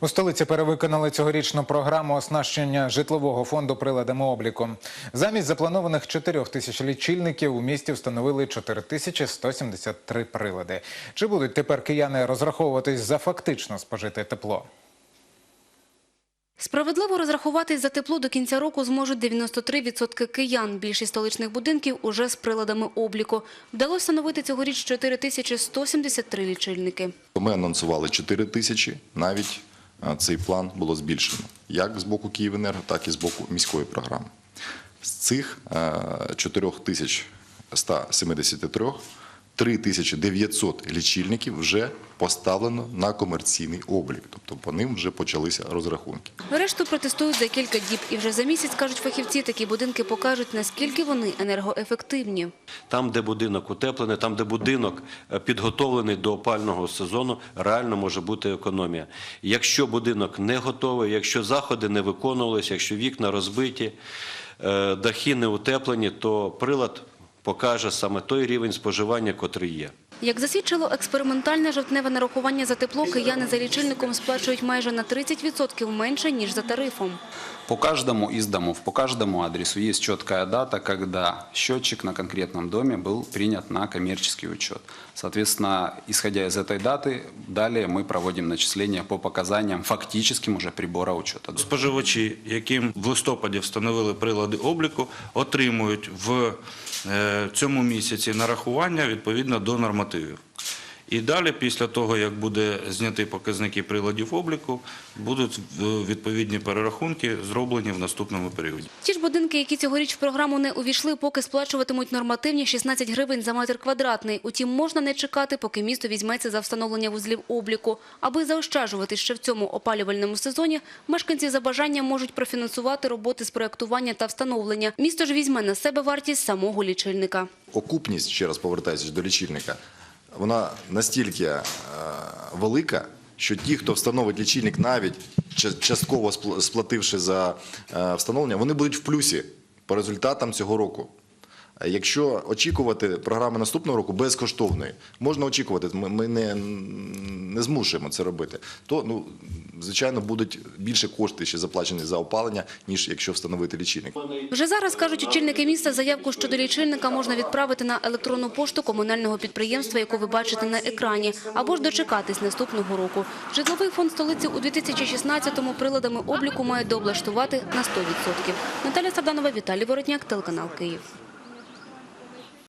У столиці перевиконали цьогорічну програму оснащення житлового фонду приладами обліку. Замість запланованих 4 тисяч лічильників у місті встановили 4 тисячі 173 прилади. Чи будуть тепер кияни розраховуватись за фактично спожите тепло? Справедливо розрахуватись за тепло до кінця року зможуть 93% киян. Більшість столичних будинків уже з приладами обліку. Вдалося встановити цьогоріч 4173 лічильники. Ми анонсували 4 тисячі, навіть цей план було збільшено, як з боку Київенерго, так і з боку міської програми. З цих е, 4173 3900 лічильників вже поставлено на комерційний облік, тобто по ним вже почалися розрахунки. Решту протестують за кілька діб. І вже за місяць, кажуть фахівці, такі будинки покажуть, наскільки вони енергоефективні. Там, де будинок утеплений, там, де будинок е, підготовлений до опального сезону, реально може бути економія. Якщо будинок не готовий, якщо заходи не виконувалися, якщо вікна розбиті, е, дахи не утеплені, то прилад покаже саме той рівень споживання, котрий є. Як засвідчило експериментальне жовтневе нарахування за тепло, кияни за лічильником сплачують майже на 30% менше, ніж за тарифом. По каждому из домов, по каждому адресу есть четкая дата, когда счетчик на конкретном доме был принят на коммерческий учет. Соответственно, исходя из этой даты, далее мы проводим начисления по показаниям фактическим уже прибора учета. Споживачі, яким в листопаді встановили прилади обліку, отримують в е, цьому місяці нарахування відповідно до нормативів. І далі, після того, як буде зняти показники приладів обліку, будуть е, відповідні перерахунки зроблені в наступному періоді. Ті ж будинки, які цьогоріч в програму не увійшли, поки сплачуватимуть нормативні 16 гривень за метр квадратний. Утім, можна не чекати, поки місто візьметься за встановлення вузлів обліку. Аби заощаджувати ще в цьому опалювальному сезоні, мешканці за бажанням можуть профінансувати роботи з проектування та встановлення. Місто ж візьме на себе вартість самого лічильника. Окупність, ще раз повертаючись до лічильника, вона настільки е, велика, що ті, хто встановить лічильник, навіть частково спл- сплативши за е, встановлення, вони будуть в плюсі по результатам цього року. Якщо очікувати програми наступного року безкоштовної, можна очікувати, ми не, не змушуємо це робити, то ну, звичайно будуть більше кошти ще заплачені за опалення, ніж якщо встановити лічильник. Вже зараз, кажуть очільники міста, заявку щодо лічильника можна відправити на електронну пошту комунального підприємства, яку ви бачите на екрані, або ж дочекатись наступного року. Житловий фонд столиці у 2016-му приладами обліку має дооблаштувати на 100%. Наталя Сарданова, Віталій Воротняк, телеканал Київ.